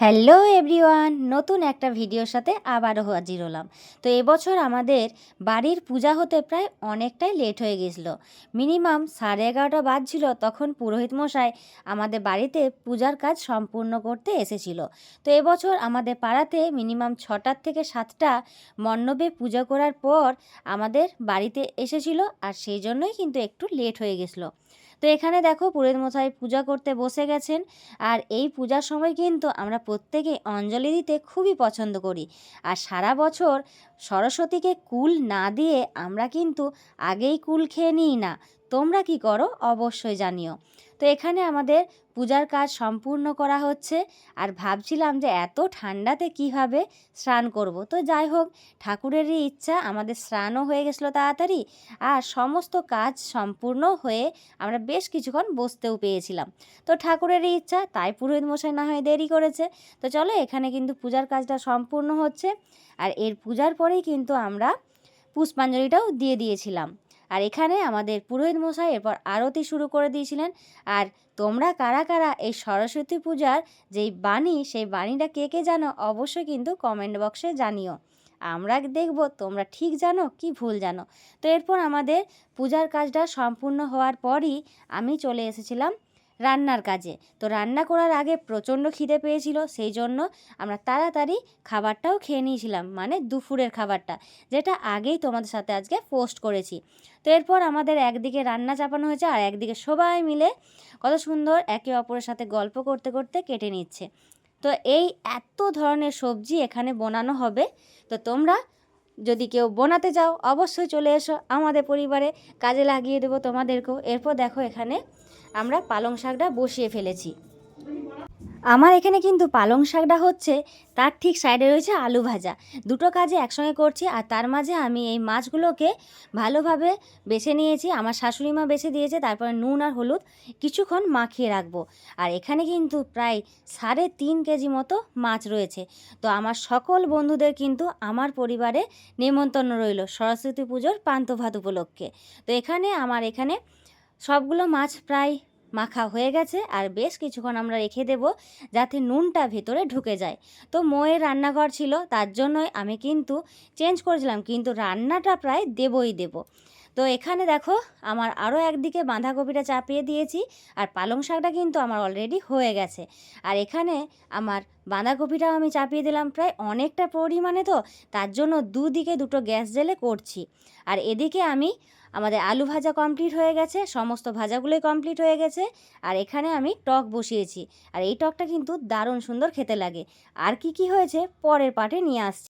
Hello everyone, নতুন একটা ভিডিওর সাথে আবারও হাজির হলাম। তো এবছর আমাদের বাড়ির পূজা হতে প্রায় অনেকটাই লেট হয়ে গেছিল। মিনিমাম সাড়ে এগারোটা বাজছিল, তখন পুরোহিত মশাই আমাদের বাড়িতে পূজার কাজ সম্পূর্ণ করতে এসেছিল। তো এবছর আমাদের পাড়াতে মিনিমাম ছটার থেকে সাতটা মণ্ডপে পূজা করার পর আমাদের বাড়িতে এসেছিল, আর সেই জন্যই কিন্তু একটু লেট হয়ে গেছিল। তো এখানে দেখো পুরোহিত মশাই পূজা করতে বসে গেছেন। আর এই পূজার সময় কিন্তু আমরা প্রত্যেকে অঞ্জলি দিতে খুবই পছন্দ করি। আর সারা বছর সরস্বতীকে কুল না দিয়ে আমরা কিন্তু আগেই কুল খেয়ে নিই না। তোমরা কি করো অবশ্যই জানিও। তো এখানে আমাদের পূজার কাজ সম্পূর্ণ করা হচ্ছে আর ভাবছিলাম যে এত ঠান্ডাতে কীভাবে স্নান করব। তো যাই হোক, ঠাকুরেরই ইচ্ছা, আমাদের স্নানও হয়ে গেছিল তাড়াতাড়ি আর সমস্ত কাজ সম্পূর্ণ হয়ে আমরা বেশ কিছুক্ষণ বসতেও পেয়েছিলাম। তো ঠাকুরেরই ইচ্ছা, তাই পুরোহিত মশাই না হয় দেরি করেছে। তো চলো, এখানে কিন্তু পূজার কাজটা সম্পূর্ণ হচ্ছে আর এর পূজার পরেই কিন্তু আমরা পুষ্পাঞ্জলিটাও দিয়ে দিয়েছিলাম। আর এখানে আমাদের পুরোহিত মশাই এরপর আরতি শুরু করে দিয়েছিলেন। আর তোমরা কারা কারা এই সরস্বতী পূজার যেই বাণী, সেই বাণীটা কে কে জানো অবশ্যই কিন্তু কমেন্ট বক্সে জানিও। আমরা দেখব তোমরা ঠিক জানো কি ভুল জানো। তো এরপর আমাদের পূজার কাজটা সম্পূর্ণ হওয়ার পরই আমি চলে এসেছিলাম রান্নার কাজে। তো রান্না করার আগে প্রচণ্ড খিদে পেয়েছিল, সেই জন্য আমরা তাড়াতাড়ি খাবারটাও খেয়ে নিয়েছিলাম মানে দুপুরের খাবারটা, যেটা আগেই তোমাদের সাথে আজকে পোস্ট করেছি। তো এরপর আমাদের একদিকে রান্না চাপানো হয়েছে আর একদিকে সবাই মিলে কত সুন্দর একে অপরের সাথে গল্প করতে করতে কেটে নিচ্ছে। তো এই এত ধরনের সবজি এখানে বানানো হবে, তো তোমরা যদি কেউ বোনাতে চাও, অবশ্যই চলে এসো আমাদের পরিবারে। কাজে লাগিয়ে দেবো তোমাদেরকেও। এরপর দেখো এখানে আমরা পালং শাকটা বসিয়ে ফেলেছি। আমার এখানে কিন্তু পালং শাকটা হচ্ছে, তার ঠিক সাইডে রয়েছে আলু ভাজা। দুটো কাজে একসঙ্গে করছি আর তার মাঝে আমি এই মাছগুলোকে ভালোভাবে বেছে নিয়েছি। আমার শাশুড়ি মা বেছে দিয়েছে, তারপরে নুন আর হলুদ কিছুক্ষণ মাখিয়ে রাখব। আর এখানে কিন্তু প্রায় সাড়ে তিন কেজি মতো মাছ রয়েছে। তো আমার সকল বন্ধুদের কিন্তু আমার পরিবারে নেমন্তন্ন রইল সরস্বতী পুজোর পান্তা ভাত উপলক্ষে। তো এখানে, আমার এখানে সবগুলো মাছ প্রায় মাখা হয়ে গেছে আর বেশ কিছুক্ষণ আমরা রেখে দেব যাতে নুনটা ভেতরে ঢুকে যায়। তো মোয়ের রান্নাঘর ছিল, তার জন্যই আমি কিন্তু চেঞ্জ করেছিলাম, কিন্তু রান্নাটা প্রায় দেবই দেব। তো এখানে দেখো, আমার আরও একদিকে বাঁধাকপিটা চাপিয়ে দিয়েছি, আর পালং শাকটা কিন্তু আমার অলরেডি হয়ে গেছে। আর এখানে আমার বাঁধাকপিটাও আমি চাপিয়ে দিলাম প্রায় অনেকটা পরিমাণে তো, তার জন্য দুদিকে দুটো গ্যাস জেলে করছি। আর এদিকে আমি আমাদের আলু ভাজা কমপ্লিট হয়ে গেছে, সমস্ত ভাজাগুলোই কমপ্লিট হয়ে গেছে, আর এখানে আমি টক বসিয়েছি। আর এই টকটা কিন্তু দারুণ সুন্দর খেতে লাগে। আর কি কি হয়েছে, পরের পাটে নিয়ে আসছি।